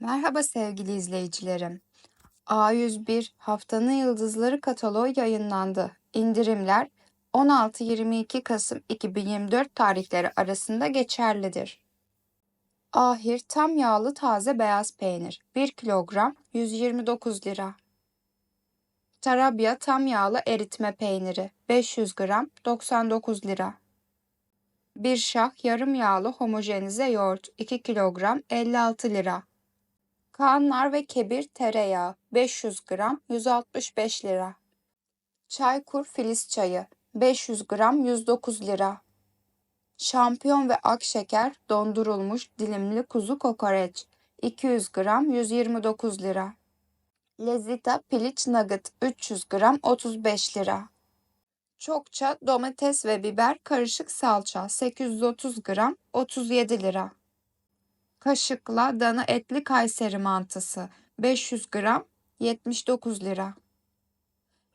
Merhaba sevgili izleyicilerim. A101 Haftanın Yıldızları kataloğu yayınlandı. İndirimler 16-22 Kasım 2024 tarihleri arasında geçerlidir. Ahir tam yağlı taze beyaz peynir 1 kilogram 129 lira. Tarabya tam yağlı eritme peyniri 500 gram 99 lira. Bir şah yarım yağlı homojenize yoğurt 2 kilogram 56 lira. Kaanlar ve kebir tereyağı 500 gram 165 lira. Çaykur Filiz çayı 500 gram 109 lira. Şampiyon ve ak şeker dondurulmuş dilimli kuzu kokoreç 200 gram 129 lira. Lezita piliç nugget 300 gram 35 lira. Çokça domates ve biber karışık salça 830 gram 37 lira. Kaşıkla dana etli Kayseri mantısı 500 gram 79 lira.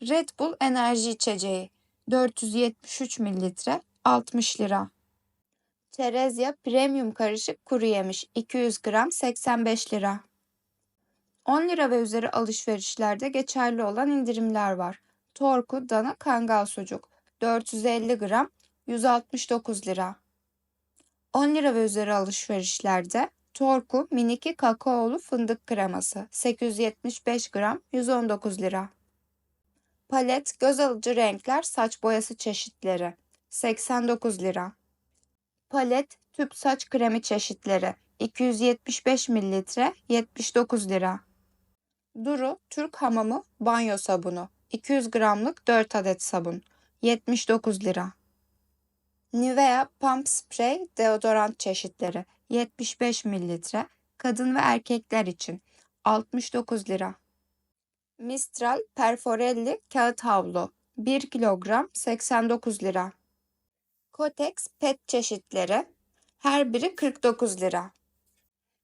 Red Bull enerji içeceği 473 mililitre 60 lira. Terezya premium karışık kuru yemiş 200 gram 85 lira. 10 lira ve üzeri alışverişlerde geçerli olan indirimler var. Torku dana kangal sucuk 450 gram 169 lira. 10 lira ve üzeri alışverişlerde Torku miniki kakaolu fındık kreması 875 gram 119 lira. Palet göz alıcı renkler saç boyası çeşitleri 89 lira. Palet tüp saç kremi çeşitleri 275 mililitre 79 lira. Duru Türk Hamamı banyo sabunu 200 gramlık 4 adet sabun 79 lira. Nivea Pump Spray deodorant çeşitleri 75 mililitre kadın ve erkekler için 69 lira. Mistral Perforelli kağıt havlu 1 kilogram 89 lira. Kotex pet çeşitleri her biri 49 lira.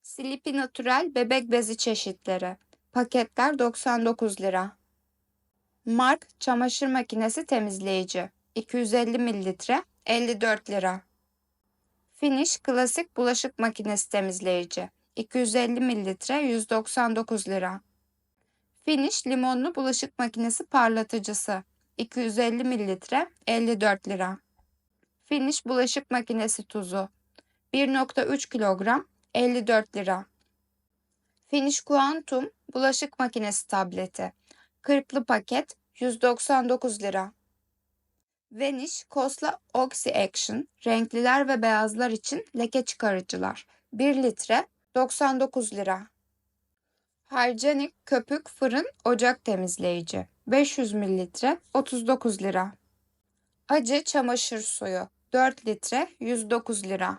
Sleepy Natural bebek bezi çeşitleri paketler 99 lira. Mark çamaşır makinesi temizleyici 250 mililitre 54 lira. Finish klasik bulaşık makinesi temizleyici 250 mililitre 199 lira. Finish limonlu bulaşık makinesi parlatıcısı 250 mililitre 54 lira. Finish bulaşık makinesi tuzu 1.3 kilogram 54 lira. Finish Quantum bulaşık makinesi tableti 40'lı paket 199 lira. Vanish Kosla Oxy Action renkliler ve beyazlar için leke çıkarıcılar 1 litre 99 lira. Hygienic köpük fırın ocak temizleyici 500 mililitre 39 lira. Acı çamaşır suyu 4 litre 109 lira.